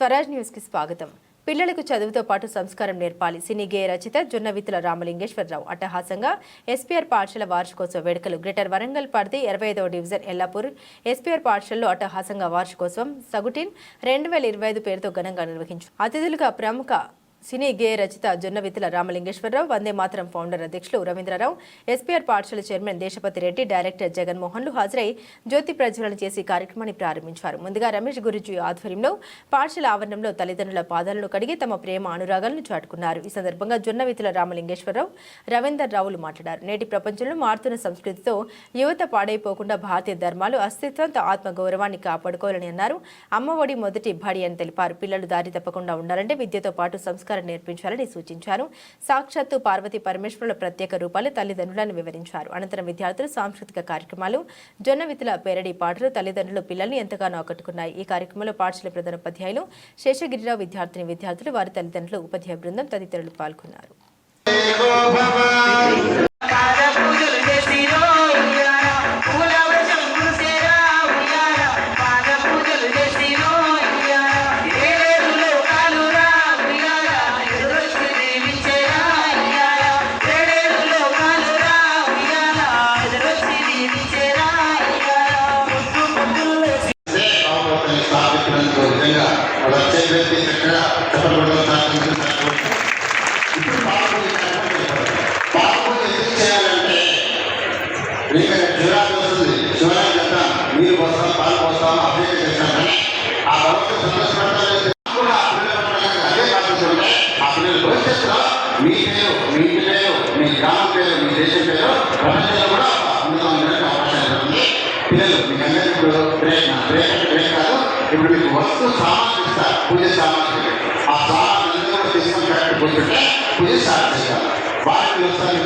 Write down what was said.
స్వరాజ్ న్యూస్కి స్వాగతం. పిల్లలకు చదువుతో పాటు సంస్కారం నేర్పాలి. సినీ గేయ రచిత జొన్నవితుల రామలింగేశ్వరరావు. అట్టహాసంగా ఎస్పీఆర్ పాఠశాల వార్షికోత్సవ వేడుకలు. గ్రేటర్ వరంగల్ పరిధి ఇరవై ఐదవ డివిజన్ ఎల్లాపూర్. ఎస్పీఆర్ పాఠశాలలో అట్టహాసంగా వార్షికోత్సవం సగుటిన్ రెండు వేల ఇరవై ఐదు పేరుతో ఘనంగా నిర్వహించారు అతిథులుగా ప్రముఖ సినీ గేయ రచిత జొన్నవితుల రామలింగేశ్వరరావు వందే మాతరం ఫౌండర్ అధ్యక్షులు రవీంద్రరావు ఎస్పీఆర్ పాఠశాల చైర్మన్ దేశపతి రెడ్డి డైరెక్టర్ జగన్మోహన్లు హాజరై జ్యోతి ప్రజ్వలన చేసి కార్యక్రమాన్ని ప్రారంభించారు. ముందుగా రమేష్ గురుజీ ఆధ్వర్యంలో పాఠశాల ఆవరణంలో తల్లిదండ్రుల పాదాలను కడిగి తమ ప్రేమ అనురాగాలను చాటుకున్నారు. ఈ సందర్భంగా జొన్నవితుల రామలింగేశ్వరరావు రవీందర్ రావులు మాట్లాడారు. నేటి ప్రపంచంలో మారుతున్న సంస్కృతితో యువత పాడైపోకుండా భారతీయ ధర్మాలు అస్తిత్వంతో ఆత్మగౌరవాన్ని కాపాడుకోవాలని అన్నారు. అమ్మఒడి మొదటి బడి అని తెలిపారు. పిల్లలు దారి తప్పకుండా ఉండాలంటే విద్యతో పాటు సంస్కృతి సంస్కారం నేర్పించాలని సూచించారు. సాక్షాత్తు పార్వతీ పరమేశ్వరుల ప్రత్యేక రూపాలు తల్లిదండ్రులను వివరించారు. అనంతరం విద్యార్థులు సాంస్కృతిక కార్యక్రమాలు జొన్నవిత్తుల పేరడి పాటలు తల్లిదండ్రులు పిల్లల్ని ఎంతగానో ఆకట్టుకున్నాయి. ఈ కార్యక్రమంలో పాఠశాల ప్రధాన ఉపాధ్యాయులు శేషగిరిరావు విద్యార్థిని విద్యార్థులు వారి తల్లిదండ్రులు ఉపాధ్యాయ బృందం తదితరులు పాల్గొన్నారు. పిల్లలు మీకు అందరికీ ఇప్పుడు ప్రేరణ ప్రేరణ ప్రేరణ కాదు ఇప్పుడు మీకు వస్తు సామాన్లు ఇస్తారు. పూజ సామాన్లు ఆ సామాన్లు అందరూ తీసుకొని కరెక్ట్ కూర్చుంటే పూజ స్టార్ట్ చేస్తారు వారికి వస్తారు